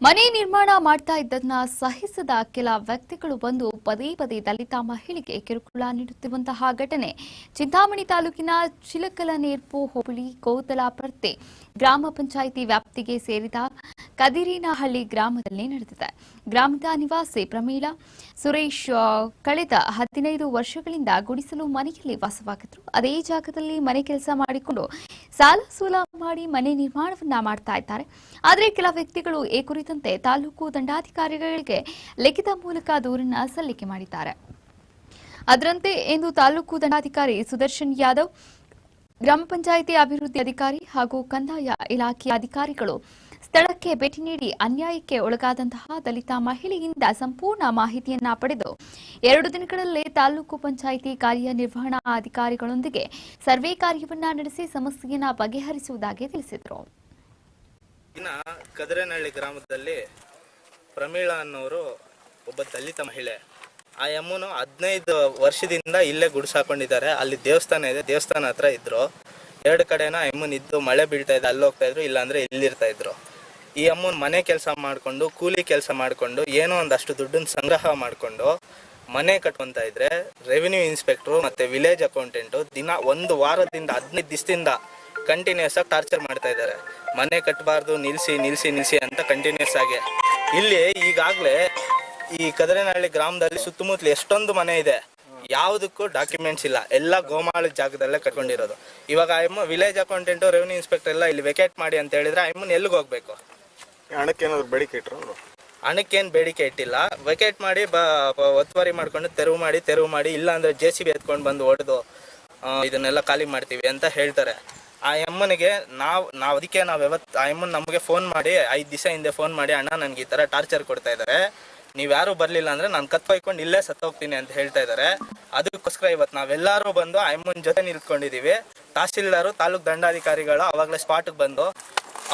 ಮನೆ ನಿರ್ಮಾಣ ಮಾಡ್ತಾ ಇದ್ದದನ್ನ ಸಹಿಸದ ಕೆಲ ವ್ಯಕ್ತಿಗಳು ಬಂದು ಪದೇ ಪದೇ ದಲಿತ ಮಹಿಳೆಗೆ ಕಿರುಕುಳ ನೀಡುತ್ತಿರುವಂತಹ ಘಟನೆ. ಚಿಂತಾಮಣಿ ತಾಲೂಕಿನ ಚಿಲಕಲ ನೇರ್ಪು ಹೋಬಳಿ ಕೋತಲಾಪರ್ತೆ ಗ್ರಾಮ ಪಂಚಾಯಿತಿ ವ್ಯಾಪ್ತಿಗೆ ಸೇರಿದ ಕದಿರಿನಹಳ್ಳಿ ಗ್ರಾಮದಲ್ಲಿ ನಡೆದಿದೆ. ಗ್ರಾಮದ ನಿವಾಸಿ ಪ್ರಮೀಳಾ, ಸುರೇಶ್ ಕಳೆದ ಹದಿನೈದು ವರ್ಷಗಳಿಂದ ಗುಡಿಸಲು ಮನೆಯಲ್ಲಿ ವಾಸವಾಗಿದ್ರು. ಅದೇ ಜಾಗದಲ್ಲಿ ಮನೆ ಕೆಲಸ ಮಾಡಿಕೊಂಡು ಸಾಲ ಸೂಲ ಮಾಡಿ ಮನೆ ನಿರ್ಮಾಣವನ್ನ ಮಾಡ್ತಾ ಇದ್ದಾರೆ. ಆದರೆ ಕೆಲ ವ್ಯಕ್ತಿಗಳು ಈ ಕುರಿತಂತೆ ತಾಲೂಕು ದಂಡಾಧಿಕಾರಿಗಳಿಗೆ ಲಿಖಿತ ಮೂಲಕ ದೂರನ್ನ ಸಲ್ಲಿಕೆ ಮಾಡಿದ್ದಾರೆ. ಅದರಂತೆ ಇಂದು ತಾಲೂಕು ದಂಡಾಧಿಕಾರಿ ಸುದರ್ಶನ್ ಯಾದವ್, ಗ್ರಾಮ ಪಂಚಾಯಿತಿ ಅಭಿವೃದ್ಧಿ ಅಧಿಕಾರಿ ಹಾಗೂ ಕಂದಾಯ ಇಲಾಖೆಯ ಅಧಿಕಾರಿಗಳು ಸ್ಥಳಕ್ಕೆ ಭೇಟಿ ನೀಡಿ ಅನ್ಯಾಯಕ್ಕೆ ಒಳಗಾದಂತಹ ದಲಿತ ಮಹಿಳೆಯಿಂದ ಸಂಪೂರ್ಣ ಮಾಹಿತಿಯನ್ನ ಪಡೆದು ಎರಡು ದಿನಗಳಲ್ಲೇ ತಾಲೂಕು ಪಂಚಾಯಿತಿ ಕಾರ್ಯನಿರ್ವಹಣಾ ಅಧಿಕಾರಿಗಳೊಂದಿಗೆ ಸರ್ವೆ ಕಾರ್ಯವನ್ನ ನಡೆಸಿ ಸಮಸ್ಯೆಯನ್ನ ಬಗೆಹರಿಸುವುದಾಗಿ ತಿಳಿಸಿದರು. ಕದರೇನಹಳ್ಳಿ ಗ್ರಾಮದಲ್ಲಿ ಪ್ರಮೀಳಾ ಅನ್ನೋರು ಒಬ್ಬ ದಲಿತ ಮಹಿಳೆ. ಆ ಯಮ್ಮನು ಹದಿನೈದು ವರ್ಷದಿಂದ ಇಲ್ಲೇ ಗುಡಿಸಾಕೊಂಡಿದ್ದಾರೆ ಅಲ್ಲಿ ದೇವಸ್ಥಾನ ಇದೆ. ದೇವಸ್ಥಾನ ಹತ್ರ ಇದ್ರು. ಎರಡು ಕಡೆನ ಯಮ್ಮನ್ ಇದ್ದು ಮಳೆ ಬೀಳ್ತಾ ಇದೆ. ಅಲ್ಲಿ ಹೋಗ್ತಾ ಇದ್ರು. ಇಲ್ಲಾಂದ್ರೆ ಇಲ್ಲಿರ್ತಾ ಇದ್ರು. ಈ ಅಮ್ಮನ್ ಮನೆ ಕೆಲಸ ಮಾಡ್ಕೊಂಡು, ಕೂಲಿ ಕೆಲಸ ಮಾಡ್ಕೊಂಡು, ಏನೋ ಒಂದಷ್ಟು ದುಡ್ಡನ್ನ ಸಂಗ್ರಹ ಮಾಡ್ಕೊಂಡು ಮನೆ ಕಟ್ಕೊಂತ ಇದ್ರೆ ರೆವಿನ್ಯೂ ಇನ್ಸ್ಪೆಕ್ಟ್ರು ಮತ್ತೆ ವಿಲೇಜ್ ಅಕೌಂಟೆಂಟು ದಿನ ಒಂದು ವಾರದಿಂದ ಹದಿನೈದು ದಿವಸದಿಂದ ಕಂಟಿನ್ಯೂಸ್ ಆಗಿ ಟಾರ್ಚರ್ ಮಾಡ್ತಾ ಇದ್ದಾರೆ ಮನೆ ಕಟ್ಟಬಾರ್ದು ನಿಲ್ಸಿ ನಿಲ್ಸಿ ನಿಲ್ಸಿ ಅಂತ ಕಂಟಿನ್ಯೂಸ್ ಆಗಿ. ಇಲ್ಲಿ ಈಗಾಗಲೇ ಈ ಕದರೇನಹಳ್ಳಿ ಗ್ರಾಮದಲ್ಲಿ ಸುತ್ತಮುತ್ತಲು ಎಷ್ಟೊಂದು ಮನೆ ಇದೆ. ಯಾವುದಕ್ಕೂ ಡಾಕ್ಯುಮೆಂಟ್ಸ್ ಇಲ್ಲ. ಎಲ್ಲ ಗೋಮಾಳ ಜಾಗದಲ್ಲೇ ಕಟ್ಕೊಂಡಿರೋದು. ಇವಾಗ ಅಮ್ಮ ವಿಲೇಜ್ ಅಕೌಂಟೆಂಟು ರೆವಿನ್ಯೂ ಇನ್ಸ್ಪೆಕ್ಟರ್ ಎಲ್ಲ ಇಲ್ಲಿ ವೆಕೇಟ್ ಮಾಡಿ ಅಂತ ಹೇಳಿದ್ರೆ ಐಮನ್ ಎಲ್ಲಿಗೆ ಹೋಗ್ಬೇಕು? ಹಣಕ್ಕೆ ಏನಾದ್ರು ಬೇಡಿಕೆ ಇಟ್ರು ಅವರು ಬೇಡಿಕೆ ಇಟ್ಟಿಲ್ಲ. ವೆಕೇಟ್ ಮಾಡಿ ಬ ಒತ್ತುವರಿ ಮಾಡ್ಕೊಂಡು ತೆರವು ಮಾಡಿ ತೆರವು ಮಾಡಿ, ಇಲ್ಲ ಅಂದ್ರೆ ಜೆ ಸಿ ಬಿ ಎತ್ಕೊಂಡು ಬಂದು ಹೊಡೆದು ಇದನ್ನೆಲ್ಲ ಖಾಲಿ ಮಾಡ್ತೀವಿ ಅಂತ ಹೇಳ್ತಾರೆ. ಆ ಅಮ್ಮನಿಗೆ ನಾವು ನಾವು ಅದಕ್ಕೆ ನಾವು ಯಾವತ್ತು ಆ ಅಮ್ಮನ ನಮಗೆ ಫೋನ್ ಮಾಡಿ, ಐದು ದಿವಸ ಹಿಂದೆ ಫೋನ್ ಮಾಡಿ, ಅಣ್ಣ, ನನಗೆ ಈ ಥರ ಟಾರ್ಚರ್ ಕೊಡ್ತಾ ಇದ್ದಾರೆ ನೀವು ಯಾರು ಬರಲಿಲ್ಲ ಅಂದ್ರೆ ನಾನು ಕತ್ತೊಯ್ಕೊಂಡು ಇಲ್ಲೇ ಸತ್ತೋಗ್ತೀನಿ ಅಂತ ಹೇಳ್ತಾ ಇದ್ದಾರೆ ಅದಕ್ಕೋಸ್ಕರ ಇವತ್ತು ನಾವೆಲ್ಲರೂ ಬಂದು ಆ ಅಮ್ಮನ ಜೊತೆ ನಿಂತ್ಕೊಂಡಿದ್ದೀವಿ ತಹಸೀಲ್ದಾರು ತಾಲೂಕ್ ದಂಡಾಧಿಕಾರಿಗಳು ಅವಾಗಲೇ ಸ್ಪಾಟ್ಗೆ ಬಂದು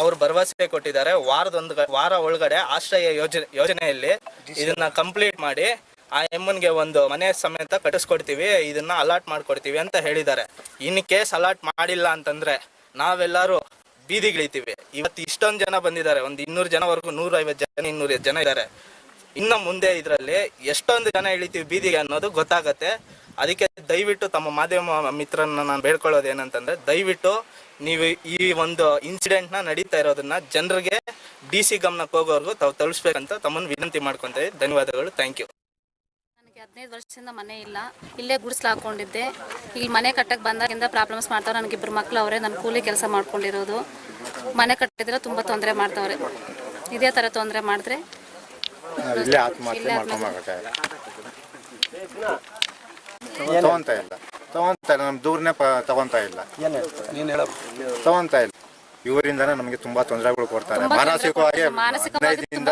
ಅವ್ರು ಭರವಸೆ ಕೊಟ್ಟಿದ್ದಾರೆ. ವಾರದೊಂದು ವಾರ ಒಳಗಡೆ ಆಶ್ರಯ ಯೋಜನೆ ಯೋಜನೆಯಲ್ಲಿ ಇದನ್ನ ಕಂಪ್ಲೀಟ್ ಮಾಡಿ ಆ ಎಮ್ಮನ್ಗೆ ಒಂದು ಮನೆ ಸಮೇತ ಕಟ್ಟಿಸ್ಕೊಡ್ತೀವಿ, ಇದನ್ನ ಅಲಾಟ್ ಮಾಡ್ಕೊಡ್ತೀವಿ ಅಂತ ಹೇಳಿದ್ದಾರೆ. ಇನ್ ಕೇಸ್ ಅಲಾಟ್ ಮಾಡಿಲ್ಲ ಅಂತಂದ್ರೆ ನಾವೆಲ್ಲರೂ ಬೀದಿಗಿಳಿತೀವಿ. ಇವತ್ತು ಇಷ್ಟೊಂದು ಜನ ಬಂದಿದ್ದಾರೆ. ಒಂದು ಇನ್ನೂರು ಜನವರೆಗೂ ನೂರ ಐವತ್ತು ಜನ ಇನ್ನೂರ ಜನ ಇದ್ದಾರೆ. ಇನ್ನು ಮುಂದೆ ಇದರಲ್ಲಿ ಎಷ್ಟೊಂದು ಜನ ಇಳಿತೀವಿ ಬೀದಿಗೆ ಅನ್ನೋದು ಗೊತ್ತಾಗತ್ತೆ. ಅದಕ್ಕೆ ದಯವಿಟ್ಟು ತಮ್ಮ ಮಾಧ್ಯಮ ಮಿತ್ರರನ್ನ ನಾನು ಬೇಡ್ಕೊಳ್ಳೋದು ಏನಂತಂದ್ರೆ ದಯವಿಟ್ಟು ನೀವು ಈ ಒಂದು ಇನ್ಸಿಡೆಂಟ್ನ ನಡೀತಾ ಇರೋದನ್ನ ಜನರಿಗೆ ಡಿ ಸಿ ಗಮನಕ್ಕೆ ಹೋಗೋರ್ಗು ತಾವು ತಲುಪಿಸ್ಬೇಕಂತ ತಮ್ಮನ್ನು ವಿನಂತಿ ಮಾಡ್ಕೊಂತೀವಿ. ಧನ್ಯವಾದಗಳು. ಥ್ಯಾಂಕ್ ಯು ನನಗೆ ಹದಿನೈದು ವರ್ಷದಿಂದ ಮನೆ ಇಲ್ಲ. ಇಲ್ಲೇ ಗುಡಿಸ್ಲು ಹಾಕೊಂಡಿದ್ದೆ. ಇಲ್ಲಿ ಮನೆ ಕಟ್ಟಕ್ಕೆ ಬಂದಾಗಿಂದ ಪ್ರಾಬ್ಲಮ್ಸ್ ಮಾಡ್ತಾವ್ರೆ. ನನಗೆ ಇಬ್ಬರು ಮಕ್ಕಳು ಅವರೇ. ನಾನು ಕೂಲಿ ಕೆಲಸ ಮಾಡ್ಕೊಂಡಿರೋದು. ಮನೆ ಕಟ್ಟಿದ್ರೆ ತುಂಬ ತೊಂದರೆ ಮಾಡ್ತಾವ್ರೆ. ಇದೇ ಥರ ತೊಂದರೆ ಮಾಡಿದ್ರೆ ಇಲ್ಲೇ ಆತ್ಮಹತ್ಯೆ ಮಾಡ್ಕೊಂಬಾಗತ್ತೆ ತಗೊಂತ ಇಲ್ಲ. ತಗೊಂತ ಇಲ್ಲ ನಮ್ಮ ದೂರನೇ ಪ ತಗೊಂತ ಇಲ್ಲ. ತಗೊಂತ ಇಲ್ಲ. ಇವರಿಂದನೇ ನಮಗೆ ತುಂಬಾ ತೊಂದರೆಗಳು ಕೊಡ್ತಾರೆ. ಮಾನಸಿಕವಾಗಿ. ಮಾನಸಿಕವಾಗಿ ಹದಿನೈದರಿಂದ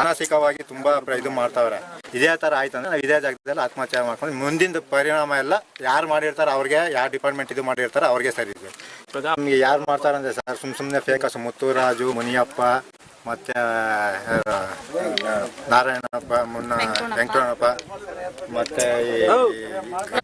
ಮಾನಸಿಕವಾಗಿ ತುಂಬಾ ಇದು ಮಾಡ್ತಾವ್ರೆ. ಇದೇ ತರ ಆಯ್ತಂದ್ರೆ ನಾವು ಇದೇ ಜಾಗದಲ್ಲಿ ಆತ್ಮಹತ್ಯೆ ಮಾಡ್ಕೊಂಡು ಮುಂದಿನ ಪರಿಣಾಮ ಎಲ್ಲ ಯಾರು ಮಾಡಿರ್ತಾರೆ ಅವ್ರಿಗೆ ಯಾವ ಡಿಪಾರ್ಟ್ಮೆಂಟ್ ಇದು ಮಾಡಿರ್ತಾರೆ ಅವ್ರಿಗೆ ಸರಿ ಇದೆ. ನಮಗೆ ಯಾರು ಮಾಡ್ತಾರಂದ್ರೆ ಸರ್? ಸುಮ್ ಸುಮ್ನೆ ಫೇಕಸ್ ಮುತ್ತುರಾಜು ಮುನಿಯಪ್ಪ ಮತ್ತೆ ನಾರಾಯಣಪ್ಪ ಮುನ್ನ ವೆಂಕಟಣ್ಣಪ್ಪ ಮತ್ತೆ ಈ